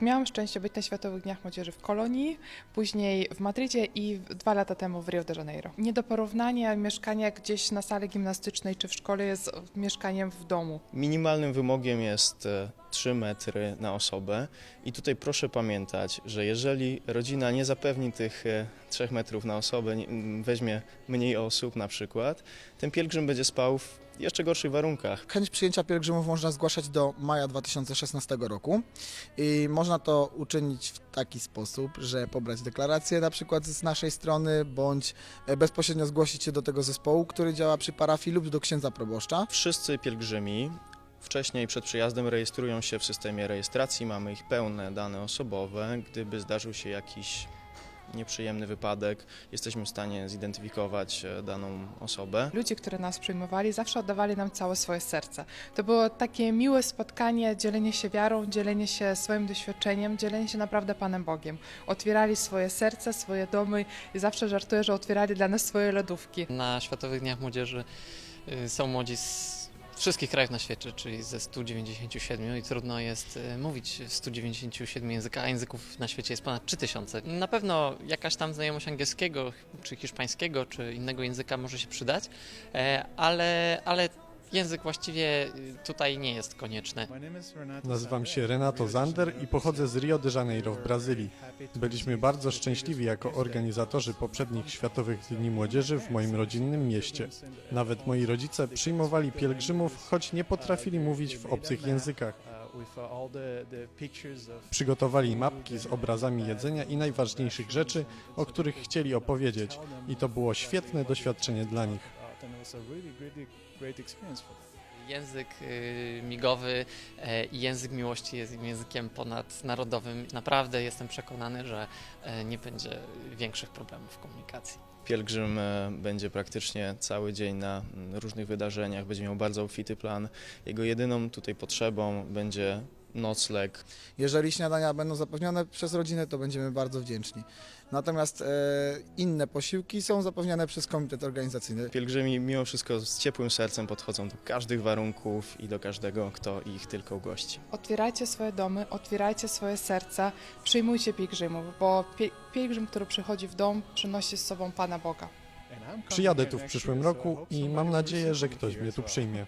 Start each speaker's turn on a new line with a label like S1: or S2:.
S1: Miałam szczęście być na Światowych Dniach Młodzieży w Kolonii, później w Madrycie i dwa lata temu w Rio de Janeiro. Nie do porównania mieszkanie gdzieś na sali gimnastycznej czy w szkole jest mieszkaniem w domu.
S2: Minimalnym wymogiem jest e, 3 metry na osobę i tutaj proszę pamiętać, że jeżeli rodzina nie zapewni tych e, 3 metrów na osobę, weźmie mniej osób na przykład, ten pielgrzym będzie spał w jeszcze gorszych warunkach.
S3: Chęć przyjęcia pielgrzymów można zgłaszać do maja 2016 roku i można to uczynić w taki sposób, że pobrać deklarację na przykład z naszej strony, bądź e, bezpośrednio zgłosić się do tego zespołu, który działa przy parafii lub do księdza proboszcza.
S2: Wszyscy pielgrzymi wcześniej przed przyjazdem rejestrują się w systemie rejestracji, mamy ich pełne dane osobowe. Gdyby zdarzył się jakiś nieprzyjemny wypadek, jesteśmy w stanie zidentyfikować e, daną osobę.
S1: Ludzie, którzy nas przyjmowali, zawsze oddawali nam całe swoje serce. To było takie miłe spotkanie, dzielenie się wiarą, dzielenie się swoim doświadczeniem, dzielenie się naprawdę Panem Bogiem. Otwierali swoje serce, swoje domy i zawsze żartuję, że otwierali dla nas swoje lodówki.
S4: Na Światowych Dniach Młodzieży y, są młodzi z wszystkich krajów na świecie, czyli ze 197 i trudno jest y, mówić w 197 językach, a języków na świecie jest ponad 3000. Na pewno jakaś tam znajomość angielskiego, czy hiszpańskiego, czy innego języka może się przydać, e, ale, ale język właściwie y, tutaj nie jest konieczny.
S5: Nazywam się Renato Zander i pochodzę z Rio de Janeiro w Brazylii. Byliśmy bardzo szczęśliwi jako organizatorzy poprzednich Światowych Dni Młodzieży w moim rodzinnym mieście. Nawet moi rodzice przyjmowali pielgrzymów, choć nie potrafili mówić w obcych językach. Przygotowali mapki z obrazami jedzenia i najważniejszych rzeczy, o których chcieli opowiedzieć. I to było świetne doświadczenie dla nich.
S4: Język y, migowy e, i język miłości jest językiem ponadnarodowym. Naprawdę jestem przekonany, że e, nie będzie większych problemów w komunikacji.
S2: Pielgrzym e, będzie praktycznie cały dzień na różnych wydarzeniach, będzie miał bardzo obfity plan. Jego jedyną tutaj potrzebą będzie nocleg.
S3: Jeżeli śniadania będą zapewnione przez rodzinę, to będziemy bardzo wdzięczni. Natomiast e, inne posiłki są zapewniane przez komitet organizacyjny.
S2: Pielgrzymi mimo wszystko z ciepłym sercem podchodzą do każdych warunków i do każdego, kto ich tylko ugości.
S1: Otwierajcie swoje domy, otwierajcie swoje serca, przyjmujcie pielgrzymów, bo pie- pielgrzym, który przychodzi w dom, przynosi z sobą Pana Boga.
S5: Przyjadę tu w przyszłym roku i mam nadzieję, że ktoś mnie tu przyjmie.